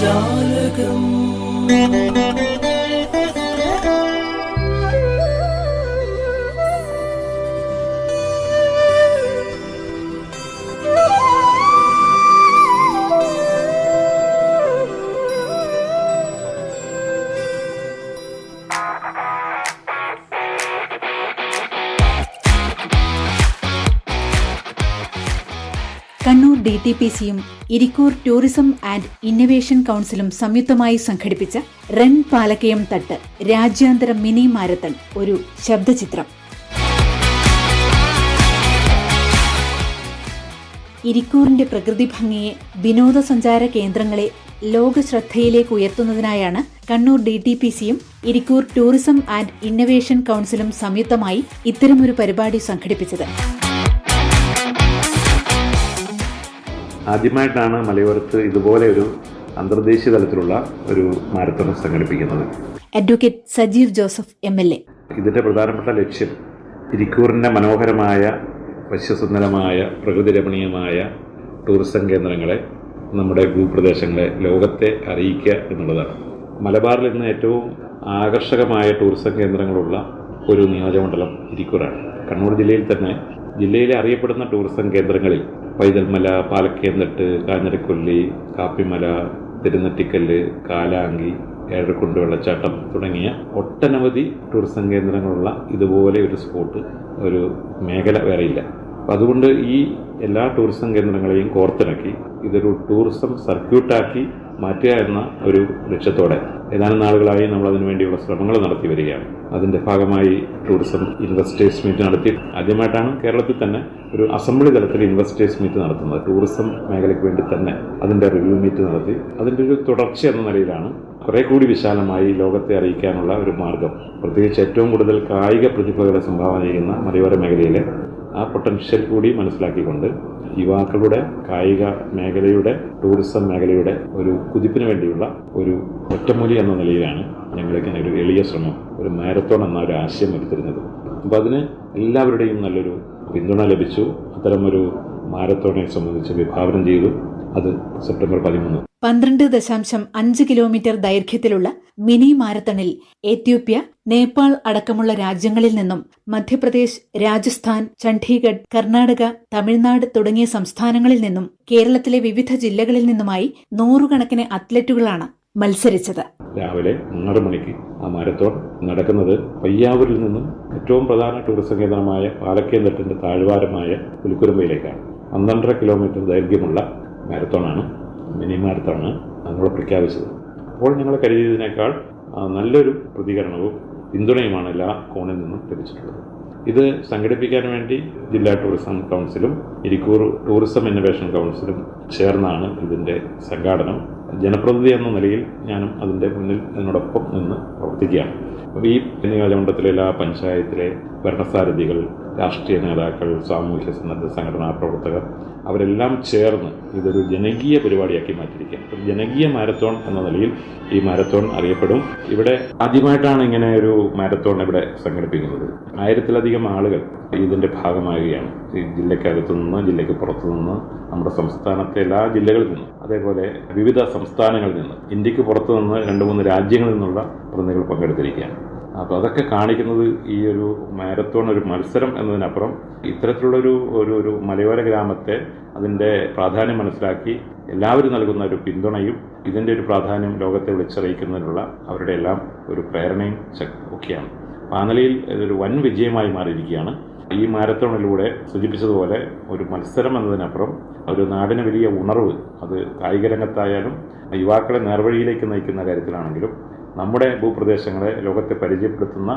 ജാലകം Kannur D T P സിയും Irikkur tourism and innovation കൌൺസിലും സംയുക്തമായി സംഘടിപ്പിച്ച റൺ പാലക്കയം തട്ട് രാജ്യാന്തര മിനി മാരത്തൺ ഒരു ശബ്ദചിത്രം. ഇരിക്കൂറിന്റെ പ്രകൃതി ഭംഗിയെ വിനോദസഞ്ചാര കേന്ദ്രങ്ങളെ ലോക ശ്രദ്ധയിലേക്ക് ഉയർത്തുന്നതിനായാണ് കണ്ണൂർ ഡി ടി പി സിയും ഇരിക്കൂർ ടൂറിസം ആൻഡ് ഇന്നവേഷൻ കൌൺസിലും സംയുക്തമായി ഇത്തരമൊരു പരിപാടി സംഘടിപ്പിച്ചത്. ആദ്യമായിട്ടാണ് മലയോരത്ത് ഇതുപോലെ ഒരു അന്തർദേശീയ തലത്തിലുള്ള ഒരു മാരത്തോൺ സംഘടിപ്പിക്കുന്നത്. Advocate Sajeev Joseph M L A ഇതിന്റെ പ്രധാനപ്പെട്ട ലക്ഷ്യം തിരിക്കൂറിന്റെ മനോഹരമായ വശ്യസുന്ദരമായ പ്രകൃതി രമണീയമായ ടൂറിസം കേന്ദ്രങ്ങളെ നമ്മുടെ ഭൂപ്രദേശങ്ങളെ ലോകത്തെ അറിയിക്കുക എന്നുള്ളതാണ്. മലബാറിൽ ഇന്ന് ഏറ്റവും ആകർഷകമായ ടൂറിസം കേന്ദ്രങ്ങളുള്ള ഒരു നിയോജകമണ്ഡലം ഇരിക്കൂറാണ്. കണ്ണൂർ ജില്ലയിൽ തന്നെ ജില്ലയിലെ അറിയപ്പെടുന്ന ടൂറിസം കേന്ദ്രങ്ങളിൽ പൈതൽമല പാലക്കേന്തട്ട് കാഞ്ഞിരക്കൊല്ലി കാപ്പിമല തിരുനെറ്റിക്കല്ല് കാലാങ്കി ഏഴരക്കുണ്ട് വെള്ളച്ചാട്ടം തുടങ്ങിയ ഒട്ടനവധി ടൂറിസം കേന്ദ്രങ്ങളുള്ള ഇതുപോലെ ഒരു സ്പോട്ട് ഒരു മേഖല വേറെയില്ല അപ്പം അതുകൊണ്ട് ഈ എല്ലാ ടൂറിസം കേന്ദ്രങ്ങളെയും കോർത്തിണക്കി ഇതൊരു ടൂറിസം സർക്യൂട്ടാക്കി മാറ്റുക എന്ന ഒരു ലക്ഷ്യത്തോടെ ഏതാനും നാളുകളായി നമ്മൾ അതിനുവേണ്ടിയുള്ള ശ്രമങ്ങൾ നടത്തി വരികയാണ്. അതിന്റെ ഭാഗമായി ടൂറിസം ഇൻവെസ്റ്റേഴ്സ് മീറ്റ് നടത്തി. ആദ്യമായിട്ടാണ് കേരളത്തിൽ തന്നെ ഒരു അസംബ്ലി തലത്തിൽ ഇൻവെസ്റ്റേഴ്സ് മീറ്റ് നടത്തുന്നത്. ടൂറിസം മേഖലയ്ക്ക് വേണ്ടി തന്നെ അതിന്റെ റിവ്യൂ മീറ്റ് നടത്തി. അതിന്റെ ഒരു തുടർച്ച എന്ന നിലയിലാണ് കുറെ കൂടി വിശാലമായി ലോകത്തെ അറിയിക്കാനുള്ള ഒരു മാർഗം. പ്രത്യേകിച്ച് ഏറ്റവും കൂടുതൽ കായിക പ്രതിഭകളെ സംഭാവന ചെയ്യുന്ന മലയോര മേഖലയിലെ ആ പൊട്ടൻഷ്യൽ കൂടി മനസ്സിലാക്കിക്കൊണ്ട് യുവാക്കളുടെ കായിക മേഖലയുടെ ടൂറിസം മേഖലയുടെ ഒരു കുതിപ്പിന് വേണ്ടിയുള്ള ഒരു ഒറ്റമൂലി എന്ന നിലയിലാണ് ഞങ്ങളിങ്ങനെ ഒരു എളിയ ശ്രമം ഒരു മാരത്തോൺ എന്ന ഒരു ആശയം എടുത്തിരുന്നത്. അപ്പോൾ അതിന് എല്ലാവരുടെയും നല്ലൊരു പിന്തുണ ലഭിച്ചു. അത്തരമൊരു മാരത്തോണെ സംബന്ധിച്ച് വിഭാവനം ചെയ്തു. അത് സെപ്റ്റംബർ പതിമൂന്ന്. പന്ത്രണ്ട് ദശാംശം അഞ്ച് കിലോമീറ്റർ ദൈർഘ്യത്തിലുള്ള മിനി മാരത്തണിൽ എത്യോപ്യ നേപ്പാൾ അടക്കമുള്ള രാജ്യങ്ങളിൽ നിന്നും മധ്യപ്രദേശ് രാജസ്ഥാൻ ചണ്ഡീഗഡ് കർണാടക തമിഴ്നാട് തുടങ്ങിയ സംസ്ഥാനങ്ങളിൽ നിന്നും കേരളത്തിലെ വിവിധ ജില്ലകളിൽ നിന്നുമായി നൂറുകണക്കിന് അത്ലറ്റുകളാണ് മത്സരിച്ചത്. രാവിലെ ആറ് മണിക്ക് ആ മാരത്തോൺ നടക്കുന്നത് പയ്യാവൂരിൽ നിന്നും ഏറ്റവും പ്രധാന ടൂറിസം കേന്ദ്രമായ പാലക്കേന്ദ്രത്തിന്റെ താഴ്വാരമായ പുലിക്കുരുമ്പയിലേക്കാണ് പന്ത്രണ്ടര കിലോമീറ്റർ ദൈർഘ്യമുള്ള മാരത്തോണാണ് മിനി മാരത്തോണാണ് നമ്മൾ പ്രഖ്യാപിച്ചത്. അപ്പോൾ ഞങ്ങൾ കരുതിയതിനേക്കാൾ നല്ലൊരു പ്രതികരണവും പിന്തുണയുമാണ് എല്ലാ കോണിൽ നിന്നും ലഭിച്ചിട്ടുള്ളത്. ഇത് സംഘടിപ്പിക്കാൻ വേണ്ടി ജില്ലാ ടൂറിസം കൗൺസിലും ഇരിക്കൂർ ടൂറിസം ഇന്നൊവേഷൻ കൗൺസിലും ചേർന്നാണ് ഇതിന്റെ സംഘാടനം. ജനപ്രതിനിധി എന്ന നിലയിൽ ഞാനും അതിന്റെ മുന്നിൽ അതിനോടൊപ്പം നിന്ന് പ്രവർത്തിക്കുകയാണ്. അപ്പോൾ ഈ നിയോജകമണ്ഡലത്തിലെ എല്ലാ പഞ്ചായത്തിലെ ഭരണസാരഥികൾ രാഷ്ട്രീയ നേതാക്കൾ സാമൂഹ്യ സന്നദ്ധ സംഘടനാ പ്രവർത്തകർ അവരെല്ലാം ചേർന്ന് ഇതൊരു ജനകീയ പരിപാടിയാക്കി മാറ്റിയിരിക്കുക ഒരു ജനകീയ മാരത്തോൺ എന്ന നിലയിൽ ഈ മാരത്തോൺ അറിയപ്പെടും. ഇവിടെ ആദ്യമായിട്ടാണ് ഇങ്ങനെ ഒരു മാരത്തോൺ ഇവിടെ സംഘടിപ്പിക്കുന്നത്. ആയിരത്തിലധികം ആളുകൾ ഇതിന്റെ ഭാഗമാകുകയാണ് ഈ ജില്ലക്കകത്തു നിന്ന് ജില്ലയ്ക്ക് പുറത്തു നിന്ന് നമ്മുടെ സംസ്ഥാനത്തെ എല്ലാ ജില്ലകളിൽ നിന്നും അതേപോലെ വിവിധ സംസ്ഥാനങ്ങളിൽ നിന്ന് ഇന്ത്യയ്ക്ക് പുറത്തു നിന്ന് രണ്ട് മൂന്ന് രാജ്യങ്ങളിൽ നിന്നുള്ള പ്രതിനിധികൾ പങ്കെടുത്തിരിക്കുകയാണ്. അപ്പോൾ അതൊക്കെ കാണിക്കുന്നത് ഈ ഒരു മാരത്തോൺ ഒരു മത്സരം എന്നതിനപ്പുറം ഇത്തരത്തിലുള്ളൊരു ഒരു ഒരു മലയോര ഗ്രാമത്തെ അതിന്റെ പ്രാധാന്യം മനസ്സിലാക്കി എല്ലാവരും നൽകുന്ന ഒരു പിന്തുണയും ഇതിന്റെ ഒരു പ്രാധാന്യം ലോകത്തെ വിളിച്ചറിയിക്കുന്നതിനുള്ള അവരുടെ എല്ലാം ഒരു പ്രേരണയും ഒക്കെയാണ്. ആ ഇതൊരു വൻ വിജയമായി മാറിയിരിക്കുകയാണ്. ഈ മാരത്തോണിലൂടെ സൂചിപ്പിച്ചതുപോലെ ഒരു മത്സരം എന്നതിനപ്പുറം ഒരു നാടിന് വലിയ ഉണർവ് അത് കായിക രംഗത്തായാലും യുവാക്കളെ നേർവഴിയിലേക്ക് നയിക്കുന്ന കാര്യത്തിലാണെങ്കിലും നമ്മുടെ ഭൂപ്രദേശങ്ങളെ ലോകത്തെ പരിചയപ്പെടുത്തുന്ന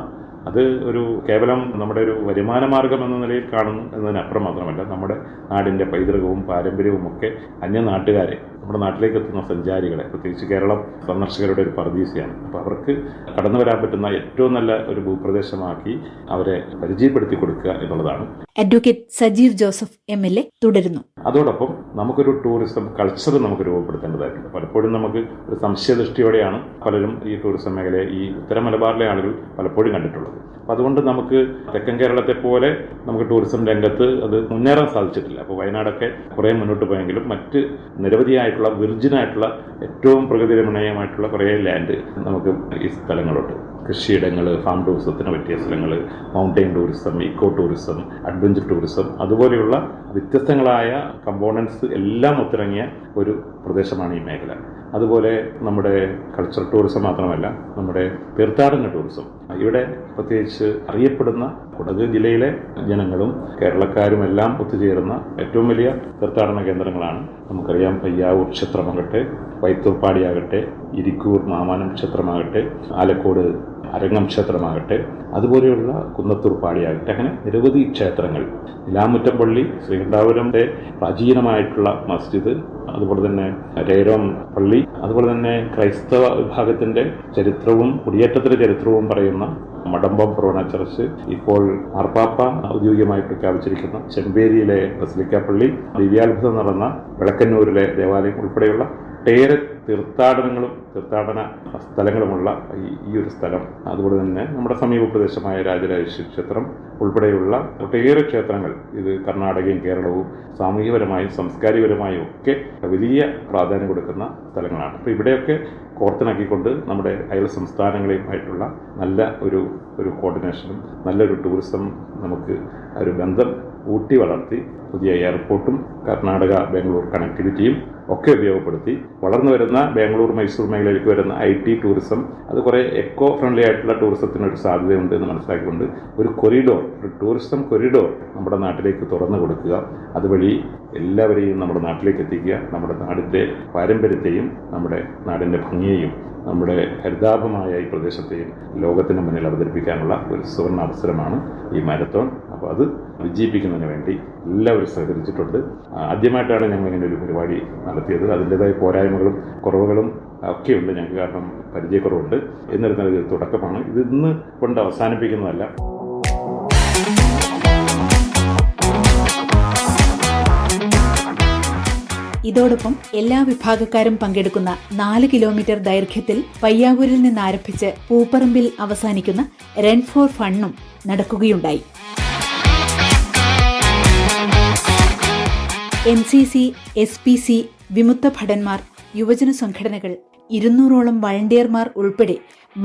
അത് ഒരു കേവലം നമ്മുടെ ഒരു വരുമാന മാർഗം എന്ന നിലയിൽ കാണുന്നു എന്നതിനപ്പുറം മാത്രമല്ല നമ്മുടെ നാടിന്റെ പൈതൃകവും പാരമ്പര്യവും ഒക്കെ അന്യനാട്ടുകാരെ നമ്മുടെ നാട്ടിലേക്ക് എത്തുന്ന സഞ്ചാരികളെ പ്രത്യേകിച്ച് കേരളം സന്ദർശകരുടെ ഒരു പർദീസയാണ്. അപ്പോൾ അവർക്ക് കടന്നു വരാൻ പറ്റുന്ന ഏറ്റവും നല്ല ഒരു ഭൂപ്രദേശമാക്കി അവരെ പരിചയപ്പെടുത്തി കൊടുക്കുക എന്നുള്ളതാണ്. Advocate Sajeev Joseph M L A തുടരുന്നു. അതോടൊപ്പം നമുക്കൊരു ടൂറിസം കൾച്ചർ നമുക്ക് രൂപപ്പെടുത്തേണ്ടതായിട്ടുണ്ട്. പലപ്പോഴും നമുക്ക് ഒരു സംശയദൃഷ്ടിയോടെയാണ് പലരും ഈ ടൂറിസം മേഖലയെ ഈ ഉത്തര മലബാറിലെ ആളുകൾ പലപ്പോഴും കണ്ടിട്ടുള്ളത്. അപ്പം അതുകൊണ്ട് നമുക്ക് തെക്കൻ കേരളത്തെ പോലെ നമുക്ക് ടൂറിസം രംഗത്ത് അത് മുന്നേറാൻ സാധിച്ചിട്ടില്ല. അപ്പോൾ വയനാടൊക്കെ കുറേ മുന്നോട്ട് പോയെങ്കിലും മറ്റ് നിരവധിയായിട്ടുള്ള വിർജിനായിട്ടുള്ള ഏറ്റവും പ്രകൃതി രമണീയമായിട്ടുള്ള കുറേ ലാൻഡ് നമുക്ക് ഈ സ്ഥലങ്ങളുണ്ട്. കൃഷിയിടങ്ങൾ ഫാം ടൂറിസത്തിന് പറ്റിയ സ്ഥലങ്ങൾ mountain tourism eco tourism adventure tourism അതുപോലെയുള്ള വ്യത്യസ്തങ്ങളായ കമ്പോണൻസ് എല്ലാം ഒത്തിറങ്ങിയ ഒരു പ്രദേശമാണ് ഈ മേഖല. അതുപോലെ നമ്മുടെ കൾച്ചർ ടൂറിസം മാത്രമല്ല നമ്മുടെ തീർത്ഥാടന ടൂറിസം ഇവിടെ പ്രത്യേകിച്ച് അറിയപ്പെടുന്ന കുടക് ജില്ലയിലെ ജനങ്ങളും കേരളക്കാരും എല്ലാം ഒത്തുചേരുന്ന ഏറ്റവും വലിയ തീർത്ഥാടന കേന്ദ്രങ്ങളാണ്. നമുക്കറിയാം പയ്യാവൂർ ക്ഷേത്രമാകട്ടെ വൈത്തൂർപ്പാടിയാകട്ടെ ഇരിക്കൂർ മാമാനം ക്ഷേത്രമാകട്ടെ ആലക്കോട് അരങ്ങം ക്ഷേത്രമാകട്ടെ അതുപോലെയുള്ള കുന്നത്തൂർ പാടിയാകട്ടെ അങ്ങനെ നിരവധി ക്ഷേത്രങ്ങൾ. നിലാമുറ്റം പള്ളി പ്രാചീനമായിട്ടുള്ള മസ്ജിദ് അതുപോലെ തന്നെ രേരോം പള്ളി. അതുപോലെ തന്നെ ക്രൈസ്തവ വിഭാഗത്തിന്റെ ചരിത്രവും കുടിയേറ്റത്തിന്റെ ചരിത്രവും പറയുന്ന മടമ്പം പ്രവണ ചർച്ച് ഇപ്പോൾ മാർപ്പാപ്പ ഔദ്യോഗികമായി പ്രഖ്യാപിച്ചിരിക്കുന്ന. ചെമ്പേരിയിലെ ബസലിക്ക പള്ളി ദിവ്യാത്ഭുതം നടന്ന വിളക്കന്നൂരിലെ ദേവാലയം ഉൾപ്പെടെയുള്ള ഒട്ടേറെ തീർത്ഥാടനങ്ങളും തീർത്ഥാടന സ്ഥലങ്ങളുമുള്ള ഈ ഒരു സ്ഥലം. അതുപോലെ തന്നെ നമ്മുടെ സമീപ പ്രദേശമായ രാജരാജേശ്വരി ക്ഷേത്രം ഉൾപ്പെടെയുള്ള ഒട്ടേറെ ക്ഷേത്രങ്ങൾ ഇത് കർണാടകയും കേരളവും സാമൂഹികപരമായും സാംസ്കാരികപരമായും ഒക്കെ വലിയ പ്രാധാന്യം കൊടുക്കുന്ന സ്ഥലങ്ങളാണ്. അപ്പോൾ ഇവിടെയൊക്കെ കോർത്തിണക്കിക്കൊണ്ട് നമ്മുടെ അയൽ സംസ്ഥാനങ്ങളെയുമായിട്ടുള്ള നല്ല ഒരു ഒരു കോർഡിനേഷനും നല്ലൊരു ടൂറിസം നമുക്ക് ഒരു ബന്ധം ഊട്ടി വളർത്തി പുതിയ എയർപോർട്ടും കർണാടക ബാംഗ്ലൂർ കണക്ടിവിറ്റിയും ഒക്കെ ഉപയോഗപ്പെടുത്തി വളർന്നു വരുന്ന ബാംഗ്ലൂർ മൈസൂർ മേഖലയിലേക്ക് വരുന്ന ഐ ടി ടൂറിസം അത് കുറേ എക്കോ ഫ്രണ്ട്ലി ആയിട്ടുള്ള ടൂറിസത്തിനൊരു സാധ്യതയുണ്ട് എന്ന് മനസ്സിലാക്കിക്കൊണ്ട് ഒരു കൊറിഡോർ ഒരു ടൂറിസം കൊറിഡോർ നമ്മുടെ നാട്ടിലേക്ക് തുറന്നു കൊടുക്കുക. അതുവഴി എല്ലാവരെയും നമ്മുടെ നാട്ടിലേക്ക് എത്തിക്കുക. നമ്മുടെ നാടിന്റെ പാരമ്പര്യത്തെയും നമ്മുടെ നാടിന്റെ ഭംഗിയെയും നമ്മുടെ ഹരിതാഭമായ ഈ പ്രദേശത്തെയും ലോകത്തിന് മുന്നിൽ അവതരിപ്പിക്കാനുള്ള ഒരു സുവർണ അവസരമാണ് ഈ മാരത്തോൺ. അപ്പോൾ അത് വിജയിപ്പിക്കുന്നതിന് വേണ്ടി എല്ലാവരും സഹകരിച്ചിട്ടുണ്ട്. ആദ്യമായിട്ടാണ് ഞങ്ങൾ ഇങ്ങനെ ഒരു പരിപാടി നടത്തിയത്. അതിന്റെതായ പോരായ്മകളും കുറവുകളും ഒക്കെയുണ്ട് ഞങ്ങൾക്ക്. കാരണം പരിചയക്കുറവുണ്ട്. എന്നിരുന്നാലും ഇത് തുടക്കമാണ്. ഇത് ഇന്ന് കൊണ്ട് അവസാനിപ്പിക്കുന്നതല്ല. ഇതോടൊപ്പം എല്ലാ വിഭാഗക്കാരും പങ്കെടുക്കുന്ന നാല് കിലോമീറ്റർ ദൈർഘ്യത്തിൽ പയ്യാവൂരിൽ നിന്ന് ആരംഭിച്ച് പൂപ്പറമ്പിൽ അവസാനിക്കുന്ന റൺ ഫോർ ഫണ്ണും നടക്കുകയുണ്ടായി. N C C S P C വിമുക്ത ഭടന്മാർ യുവജന സംഘടനകൾ ഇരുന്നൂറോളം വളണ്ടിയർമാർ ഉൾപ്പെടെ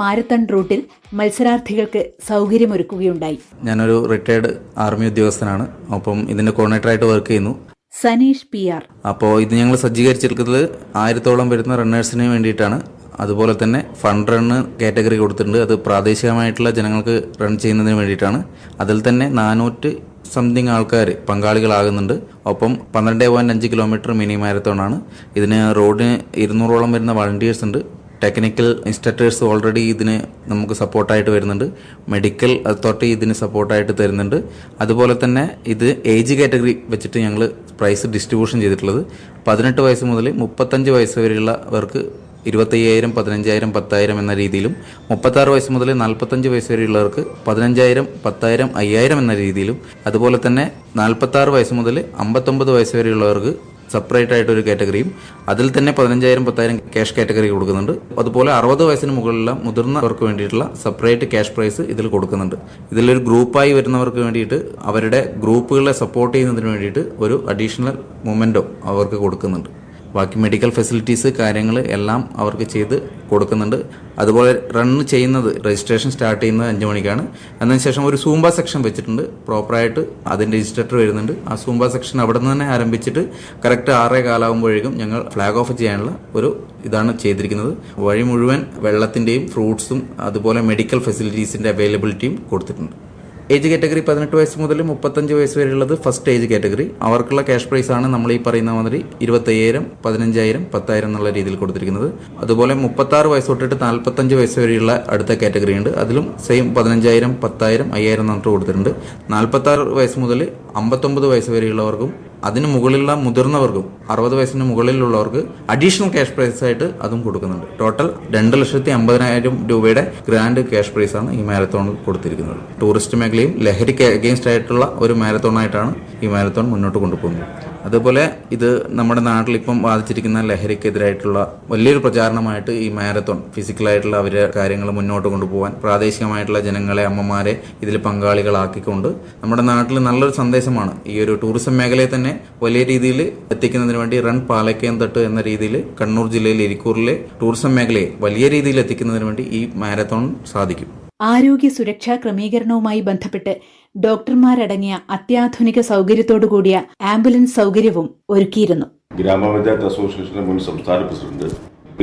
മാരത്തൺ റൂട്ടിൽ മത്സരാർത്ഥികൾക്ക് സൗകര്യമൊരുക്കുകയുണ്ടായി. ഞാനൊരു റിട്ടയർഡ് ആർമി ഉദ്യോഗസ്ഥനാണ്. അപ്പം ഇതിന്റെ കോർഡിനേറ്ററായിട്ട് വർക്ക് ചെയ്യുന്നു. Saneesh P R. അപ്പോൾ ഇത് ഞങ്ങൾ സജ്ജീകരിച്ചിരിക്കുന്നത് ആയിരത്തോളം വരുന്ന റണ്ണേഴ്സിന് വേണ്ടിയിട്ടാണ്. അതുപോലെ തന്നെ ഫണ്ട് റണ്ണ് കാറ്റഗറി കൊടുത്തിട്ടുണ്ട്. അത് പ്രാദേശികമായിട്ടുള്ള ജനങ്ങൾക്ക് റൺ ചെയ്യുന്നതിന് വേണ്ടിയിട്ടാണ്. അതിൽ തന്നെ നാനൂറ്റ് സംതിങ് ആൾക്കാർ പങ്കാളികളാകുന്നുണ്ട്. ഒപ്പം പന്ത്രണ്ട് പോയിന്റ് അഞ്ച് കിലോമീറ്റർ മിനി മാരത്തോൺ ആണ്. ഇതിന് റോഡിന് ഇരുന്നൂറോളം വരുന്ന വളണ്ടിയേഴ്സ് ഉണ്ട്. ടെക്നിക്കൽ ഇൻസ്ട്രക്ടേഴ്സ് ഓൾറെഡി ഇതിന് നമുക്ക് സപ്പോർട്ടായിട്ട് വരുന്നുണ്ട്. മെഡിക്കൽ അതോറിറ്റി ഇതിന് സപ്പോർട്ടായിട്ട് തരുന്നുണ്ട്. അതുപോലെ തന്നെ ഇത് ഏജ് കാറ്റഗറി വെച്ചിട്ട് ഞങ്ങൾ പ്രൈസ് ഡിസ്ട്രിബ്യൂഷൻ ചെയ്തിട്ടുള്ളത്. പതിനെട്ട് വയസ്സ് മുതൽ മുപ്പത്തഞ്ച് വയസ്സ് വരെയുള്ളവർക്ക് ഇരുപത്തയ്യായിരം പതിനഞ്ചായിരം പത്തായിരം എന്ന രീതിയിലും മുപ്പത്താറ് വയസ്സ് മുതൽ നാൽപ്പത്തഞ്ച് വയസ്സ് വരെയുള്ളവർക്ക് പതിനഞ്ചായിരം പത്തായിരം അയ്യായിരം എന്ന രീതിയിലും അതുപോലെ തന്നെ നാൽപ്പത്താറ് വയസ്സ് മുതൽ അമ്പത്തൊമ്പത് വയസ്സ് വരെയുള്ളവർക്ക് സെപ്പറേറ്റ് ആയിട്ട് ഒരു കാറ്റഗറിയും അതിൽ തന്നെ പതിനഞ്ചായിരം പത്തായിരം ക്യാഷ് കാറ്റഗറി കൊടുക്കുന്നുണ്ട്. അതുപോലെ അറുപത് വയസ്സിന് മുകളിലുള്ള മുതിർന്നവർക്ക് വേണ്ടിയിട്ടുള്ള സെപ്പറേറ്റ് ക്യാഷ് പ്രൈസ് ഇതിൽ കൊടുക്കുന്നുണ്ട്. ഇതിലൊരു ഗ്രൂപ്പായി വരുന്നവർക്ക് വേണ്ടിയിട്ട് അവരുടെ ഗ്രൂപ്പുകളെ സപ്പോർട്ട് ചെയ്യുന്നതിന് വേണ്ടിയിട്ട് ഒരു അഡീഷണൽ മൊമെന്റോ അവർക്ക് കൊടുക്കുന്നുണ്ട്. ബാക്കി മെഡിക്കൽ ഫെസിലിറ്റീസ് കാര്യങ്ങൾ എല്ലാം അവർക്ക് ചെയ്ത് കൊടുക്കുന്നുണ്ട്. അതുപോലെ റൺ ചെയ്യുന്നത് രജിസ്ട്രേഷൻ സ്റ്റാർട്ട് ചെയ്യുന്നത് അഞ്ച് മണിക്കാണ്. അതിന് ശേഷം ഒരു സൂംബ സെക്ഷൻ വെച്ചിട്ടുണ്ട്. പ്രോപ്പറായിട്ട് അതിന്റെ രജിസ്റ്റർ വരുന്നുണ്ട്. ആ സൂംബ സെക്ഷൻ അവിടെ നിന്ന് തന്നെ ആരംഭിച്ചിട്ട് കറക്റ്റ് ആറേ കാലാകുമ്പോഴേക്കും ഞങ്ങൾ ഫ്ലാഗ് ഓഫ് ചെയ്യാനുള്ള ഒരു ഇതാണ് ചെയ്തിരിക്കുന്നത്. വഴി മുഴുവൻ വെള്ളത്തിന്റെയും ഫ്രൂട്ട്സും അതുപോലെ മെഡിക്കൽ ഫെസിലിറ്റീസിന്റെ അവൈലബിലിറ്റിയും കൊടുത്തിട്ടുണ്ട്. ഏജ് കാറ്റഗറി പതിനെട്ട് വയസ്സ് മുതൽ മുപ്പത്തഞ്ച് വയസ്സ് വരെയുള്ളത് ഫസ്റ്റ് ഏജ് കാറ്റഗറി അവർക്കുള്ള ക്യാഷ് പ്രൈസ് ആണ് നമ്മൾ ഈ പറയുന്ന മാതിരി ഇരുപത്തയ്യായിരം പതിനഞ്ചായിരം പത്തായിരം എന്നുള്ള രീതിയിൽ കൊടുത്തിരിക്കുന്നത്. അതുപോലെ മുപ്പത്താറ് വയസ്സ് തൊട്ടിട്ട് നാൽപ്പത്തഞ്ച് വയസ്സ് വരെയുള്ള അടുത്ത കാറ്റഗറി ഉണ്ട്. അതിലും സെയിം പതിനഞ്ചായിരം പത്തായിരം അയ്യായിരം എന്നിട്ട് കൊടുത്തിട്ടുണ്ട്. നാൽപ്പത്താറ് വയസ്സ് മുതൽ അമ്പത്തൊമ്പത് വയസ്സ് വരെയുള്ളവർക്കും അതിന് മുകളിലുള്ള മുതിർന്നവർക്കും അറുപത് വയസ്സിന് മുകളിലുള്ളവർക്ക് അഡീഷണൽ ക്യാഷ് പ്രൈസ് ആയിട്ട് അതും കൊടുക്കുന്നുണ്ട്. ടോട്ടൽ രണ്ട് ലക്ഷത്തി അമ്പതിനായിരം രൂപയുടെ ഗ്രാൻഡ് ക്യാഷ് പ്രൈസ് ആണ് ഈ മാരത്തോണിൽ കൊടുത്തിരിക്കുന്നത്. ടൂറിസ്റ്റ് മേഖലയും ലഹരിക്ക് അഗെയിൻസ്റ്റ് ആയിട്ടുള്ള ഒരു മാരത്തോണായിട്ടാണ് ഈ മാരത്തോൺ മുന്നോട്ട് കൊണ്ടുപോകുന്നത്. അതുപോലെ ഇത് നമ്മുടെ നാട്ടിൽ ഇപ്പം ബാധിച്ചിരിക്കുന്ന ലഹരിക്കെതിരായിട്ടുള്ള വലിയൊരു പ്രചാരണമായിട്ട് ഈ മാരത്തോൺ ഫിസിക്കലായിട്ടുള്ള അവരെ കാര്യങ്ങൾ മുന്നോട്ട് കൊണ്ടുപോകാൻ പ്രാദേശികമായിട്ടുള്ള ജനങ്ങളെ അമ്മമാരെ ഇതിൽ പങ്കാളികളാക്കിക്കൊണ്ട് നമ്മുടെ നാട്ടിൽ നല്ലൊരു സന്ദേശമാണ് ഈ ഒരു ടൂറിസം മേഖലയെ തന്നെ വലിയ രീതിയിൽ എത്തിക്കുന്നതിന് വേണ്ടി റൺ പാലക്കയം തട്ട് എന്ന രീതിയിൽ കണ്ണൂർ ജില്ലയിലെ ഇരിക്കൂറിലെ ടൂറിസം മേഖലയെ വലിയ രീതിയിൽ എത്തിക്കുന്നതിന് വേണ്ടി ഈ മാരത്തോൺ സാധിക്കും. ആരോഗ്യ സുരക്ഷാ ക്രമീകരണവുമായി ബന്ധപ്പെട്ട് ഡോക്ടർമാരടങ്ങിയ അത്യാധുനിക സൗകര്യത്തോടുകൂടിയ ആംബുലൻസ് സൗകര്യവും ഒരുക്കിയിരുന്നു. ഗ്രാമപഞ്ചായത്ത് അസോസിയേഷന്റെ മുൻ സംസ്ഥാന പ്രസിഡന്റ്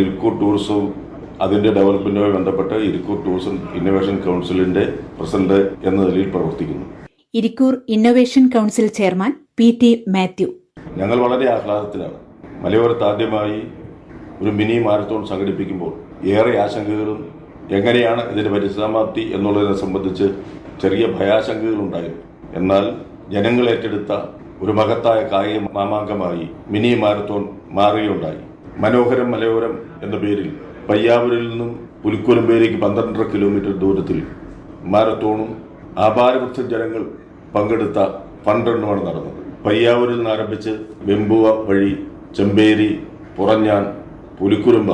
ഇരിക്കൂർ ടൂറിസവും അതിന്റെ ഡെവലപ്മെന്റുമായി ബന്ധപ്പെട്ട് ഇരിക്കൂർ ടൂറിസം ഇന്നോവേഷൻ കൗൺസിലിന്റെ പ്രസിഡന്റ് എന്ന നിലയിൽ പ്രവർത്തിക്കുന്നു. Irikkur innovation council chairman P T Mathew. ഞങ്ങൾ വളരെ ആഹ്ലാദത്തിലാണ്. മലയോരത്ത് ആദ്യമായി ഒരു മിനി മാരത്തോൺ സംഘടിപ്പിക്കുമ്പോൾ ഏറെ ആശങ്കകളും എങ്ങനെയാണ് ഇതിന്റെ പരിസമാപ്തി എന്നുള്ളതിനെ സംബന്ധിച്ച് ചെറിയ ഭയാശങ്കകളുണ്ടായിരുന്നു എന്നാൽ ജനങ്ങൾ ഏറ്റെടുത്ത ഒരു മഹത്തായ കായിക മാമാങ്കമായി മിനി മാരത്തോൺ മാറുകയുണ്ടായി. മനോഹരം മലയോരം എന്ന പേരിൽ പയ്യാവൂരിൽ നിന്നും പുലിക്കുരമ്പേലേക്ക് പന്ത്രണ്ടര കിലോമീറ്റർ ദൂരത്തിൽ മാരത്തോണും ആഭാരവൃദ്ധ ജനങ്ങൾ പങ്കെടുത്ത പന്ത്രണ്ടുമാണ് നടന്നത്. പയ്യാവൂരിൽ നിന്ന് ആരംഭിച്ച് വെമ്പുവ വഴി ചെമ്പേരി പുറഞ്ഞാൻ പുലിക്കുരുമ്പ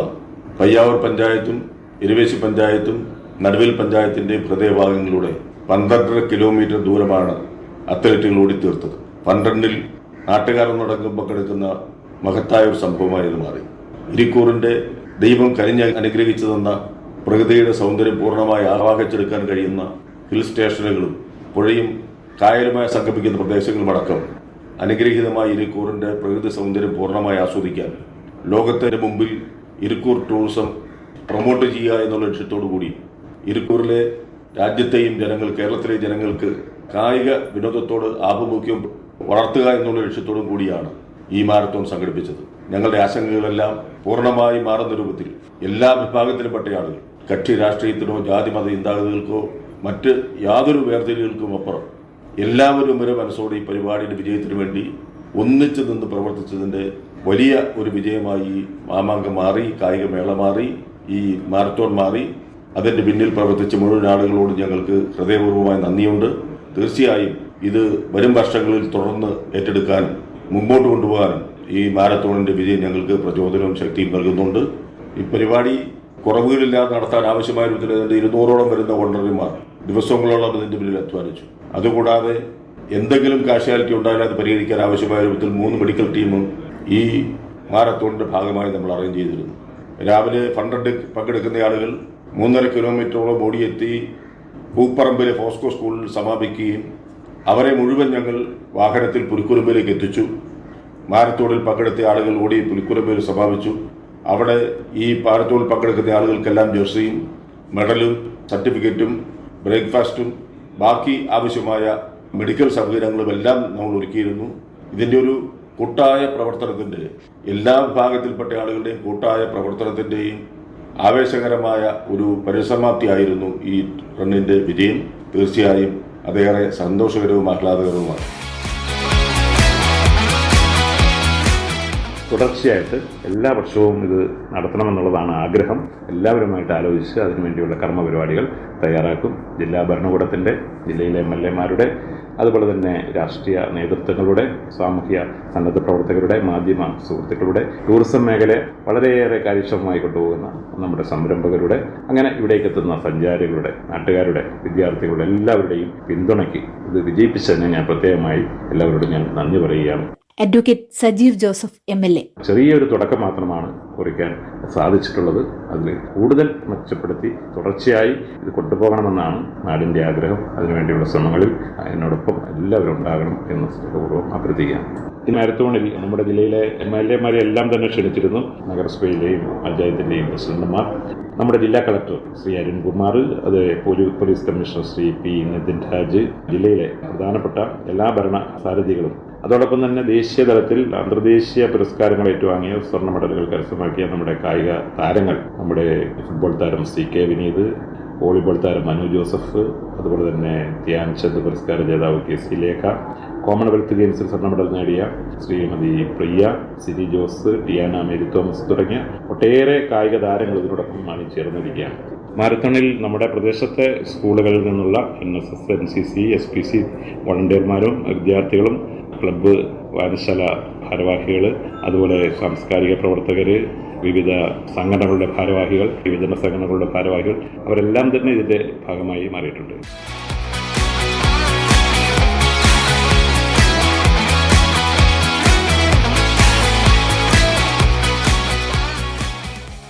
പയ്യാവൂർ പഞ്ചായത്തും ഇരുവേശി പഞ്ചായത്തും നടുവിൽ പഞ്ചായത്തിന്റെ ഹൃദയഭാഗങ്ങളിലൂടെ പന്ത്രണ്ടര കിലോമീറ്റർ ദൂരമാണ് അത്ലറ്റുകൾ ഓടിത്തീർത്തത്. പന്ത്രണ്ടിൽ നാട്ടുകാർ ഒന്നടങ്കം പങ്കെടുക്കുന്ന മഹത്തായ ഒരു സംഭവമായി ഇത് മാറി. ഇരിക്കൂറിന്റെ ദൈവം കരിഞ്ഞ് അനുഗ്രഹിച്ചു തന്ന പ്രകൃതിയുടെ സൗന്ദര്യം പൂർണമായി ആവാഹിച്ചെടുക്കാൻ കഴിയുന്ന ഹിൽ സ്റ്റേഷനുകളും പുഴയും കായലുമായി സംഗമിക്കുന്ന പ്രദേശങ്ങളുമടക്കം അനുഗ്രഹീതമായ ഇരിക്കൂറിന്റെ പ്രകൃതി സൗന്ദര്യം പൂർണമായി ആസ്വദിക്കാൻ ലോകത്തിന്റെ മുമ്പിൽ ഇരിക്കൂർ ടൂറിസം പ്രൊമോട്ട് ചെയ്യുക എന്നുള്ള ലക്ഷ്യത്തോടു കൂടി ഇരിക്കൂറിലെ രാജ്യത്തെയും ജനങ്ങൾ കേരളത്തിലെ ജനങ്ങൾക്ക് കായിക വിനോദത്തോട് ആഭിമുഖ്യം വളർത്തുക എന്നുള്ള ലക്ഷ്യത്തോടും കൂടിയാണ് ഈ മാരത്തോൺ സംഘടിപ്പിച്ചത്. ഞങ്ങളുടെ ആശങ്കകളെല്ലാം പൂർണമായി മാറുന്ന രൂപത്തിൽ എല്ലാ വിഭാഗത്തിലുംപ്പെട്ട ആളുകൾ കക്ഷി രാഷ്ട്രീയത്തിനോ ജാതി മത ചിന്താഗതികൾക്കോ മറ്റ് യാതൊരു വേർതിരികൾക്കും അപ്പുറം എല്ലാവരും ഒരു മനസ്സോടെ ഈ പരിപാടിയുടെ വിജയത്തിന് വേണ്ടി ഒന്നിച്ചു നിന്ന് പ്രവർത്തിച്ചതിന്റെ വലിയ ഒരു വിജയമായി മാമാങ്കം മാറി കായികമേള മാറി ഈ മാരത്തോൺ മാറി. അതിന്റെ പിന്നിൽ പ്രവർത്തിച്ച മുഴുവൻ ആളുകളോട് ഞങ്ങൾക്ക് ഹൃദയപൂർവമായ നന്ദിയുണ്ട്. തീർച്ചയായും ഇത് വരും വർഷങ്ങളിൽ തുടർന്ന് ഏറ്റെടുക്കാനും മുമ്പോട്ട് കൊണ്ടുപോകാനും ഈ മാരത്തോണിന്റെ വിജയം ഞങ്ങൾക്ക് പ്രചോദനവും ശക്തിയും നൽകുന്നുണ്ട്. ഈ പരിപാടി കുറവുകളില്ലാതെ നടത്താൻ ആവശ്യമായ രൂപത്തിൽ ഏതാണ്ട് ഇരുന്നൂറോളം വരുന്ന വോളണ്ടറിമാർ ദിവസങ്ങളോളം ഇതിന്റെ പിന്നിൽ അധ്വാനിച്ചു. അതുകൂടാതെ എന്തെങ്കിലും കാഷ്വാലിറ്റി ഉണ്ടായാൽ അത് പരിഹരിക്കാൻ ആവശ്യമായ രൂപത്തിൽ മൂന്ന് മെഡിക്കൽ ടീമും ഈ മാരത്തോണിന്റെ ഭാഗമായി നമ്മൾ അറേഞ്ച് ചെയ്തിരുന്നു. രാവിലെ ഫണ്ട് പങ്കെടുക്കുന്ന ആളുകൾ മൂന്നര കിലോമീറ്ററോളം ഓടിയെത്തി പൂപ്പറമ്പിലെ ഫോസ്കോ സ്കൂളിൽ സമാപിക്കുകയും അവരെ മുഴുവൻ ഞങ്ങൾ വാഹനത്തിൽ പുലിക്കുറുമ്പിലേക്ക് എത്തിച്ചു. മാരത്തോണിൽ പങ്കെടുത്ത ആളുകൾ ഓടി പുലിക്കുറുമ്പിൽ സമാപിച്ചു. അവിടെ ഈ മാരത്തോണിൽ പങ്കെടുക്കുന്ന ആളുകൾക്കെല്ലാം ജേഴ്സിയും മെഡലും സർട്ടിഫിക്കറ്റും ബ്രേക്ക്ഫാസ്റ്റും ബാക്കി ആവശ്യമായ മെഡിക്കൽ സൗകര്യങ്ങളും എല്ലാം നമ്മൾ ഒരുക്കിയിരുന്നു. ഇതിന്റെ ഒരു കൂട്ടായ പ്രവർത്തനത്തിന്റെ എല്ലാ വിഭാഗത്തിൽപ്പെട്ട ആളുകളുടെയും കൂട്ടായ പ്രവർത്തനത്തിന്റെയും ആവേശകരമായ ഒരു പരിസമാപ്തിയായിരുന്നു ഈ റണ്ണിന്റെ വിജയം. തീർച്ചയായും അതേറെ സന്തോഷകരവും ആഹ്ലാദകരവുമാണ്. തുടർച്ചയായിട്ട് എല്ലാ വർഷവും ഇത് നടത്തണമെന്നുള്ളതാണ് ആഗ്രഹം. എല്ലാവരുമായിട്ട് ആലോചിച്ച് അതിനുവേണ്ടിയുള്ള കർമ്മ പരിപാടികൾ തയ്യാറാക്കും. ജില്ലാ ഭരണകൂടത്തിന്റെ ജില്ലയിലെ എം എൽ എമാരുടെ അതുപോലെ തന്നെ രാഷ്ട്രീയ നേതൃത്വങ്ങളുടെ സാമൂഹ്യ സന്നദ്ധ പ്രവർത്തകരുടെ മാധ്യമ സുഹൃത്തുക്കളുടെ ടൂറിസം മേഖലയെ വളരെയേറെ കാര്യക്ഷമമായി കൊണ്ടുപോകുന്ന നമ്മുടെ സംരംഭകരുടെ അങ്ങനെ ഇവിടേക്ക് എത്തുന്ന സഞ്ചാരികളുടെ നാട്ടുകാരുടെ വിദ്യാർത്ഥികളുടെ എല്ലാവരുടെയും പിന്തുണയ്ക്ക് ഇത് വിജയിപ്പിച്ചതിന് ഞാൻ പ്രത്യേകമായി എല്ലാവരോടും ഞാൻ നന്ദി പറയുകയാണ്. അഡ്വക്കേറ്റ് സജീവ് ജോസഫ് എം ചെറിയൊരു തുടക്കം മാത്രമാണ്. കുറിക്കാൻ സാധിച്ചിട്ടുള്ളത്. അതിൽ കൂടുതൽ മെച്ചപ്പെടുത്തി തുടർച്ചയായി ഇത് കൊണ്ടുപോകണമെന്നാണ് നാടിന്റെ ആഗ്രഹം. അതിനുവേണ്ടിയുള്ള ശ്രമങ്ങളിൽ എന്നോടൊപ്പം എല്ലാവരും ഉണ്ടാകണം എന്ന് സ്നേഹപൂർവം അഭ്യർത്ഥിക്കാം. ഈ മാരത്തോണിൽ നമ്മുടെ ജില്ലയിലെ എം എൽ എമാരെ എല്ലാം തന്നെ ക്ഷണിച്ചിരുന്നു. നഗരസഭയിലെയും പഞ്ചായത്തിന്റെയും പ്രസിഡന്റുമാർ. നമ്മുടെ ജില്ലാ കളക്ടർ ശ്രീ അരുൺകുമാർ അത് police commissioner Shri P Nithin Raj ജില്ലയിലെ പ്രധാനപ്പെട്ട എല്ലാ ഭരണ സാരഥികളും. അതോടൊപ്പം തന്നെ ദേശീയ തലത്തിൽ അന്തർദേശീയ പുരസ്കാരങ്ങൾ ഏറ്റുവാങ്ങിയ സ്വർണ മെഡലുകൾ കരസ്ഥമാക്കിയ നമ്മുടെ കായിക താരങ്ങൾ നമ്മുടെ ഫുട്ബോൾ താരം സി കെ വിനീത് വോളിബോൾ താരം മനു ജോസഫ് അതുപോലെ തന്നെ ധ്യാൻ ചന്ദ് പുരസ്കാര ജേതാവ് കെ സി ലേഖ കോമൺവെൽത്ത് ഗെയിംസിൽ സ്വർണ മെഡൽ നേടിയ ശ്രീമതി പ്രിയ സിരി ജോസ് ടിയാന മേരി തോമസ് തുടങ്ങിയ ഒട്ടേറെ കായിക താരങ്ങൾ ഇതിനോടൊപ്പം അണിചേർന്നിരിക്കുകയാണ് മാരത്തോണിൽ നമ്മുടെ പ്രദേശത്തെ സ്കൂളുകളിൽ നിന്നുള്ള N S S N C C S P C വളണ്ടിയർമാരും വിദ്യാർത്ഥികളും ക്ലബ്ബ് വായനശാല ഭാരവാഹികൾ അതുപോലെ സാംസ്കാരിക പ്രവർത്തകർ വിവിധ സംഘടനകളുടെ ഭാരവാഹികൾ വിവിധ സംഘടനകളുടെ ഭാരവാഹികൾ അവരെല്ലാം തന്നെ ഇതിന്റെ ഭാഗമായി മാറിയിട്ടുണ്ട്.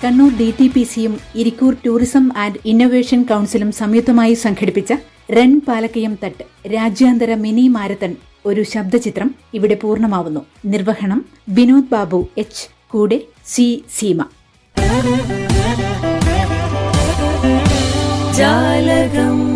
കണ്ണൂർ ഡി ടി പി സിയും ഇരിക്കൂർ ടൂറിസം ആൻഡ് ഇന്നൊവേഷൻ കൗൺസിലും സംയുക്തമായി സംഘടിപ്പിച്ച റൺ പാലക്കയം തട്ട് രാജ്യാന്തര മിനി മാരത്തൺ ഒരു ശബ്ദചിത്രം ഇവിടെ പൂർണമാവുന്നു. നിർവഹണം വിനോദ് ബാബു എച്ച് കൂടെ സി. സീമ. ജാലകം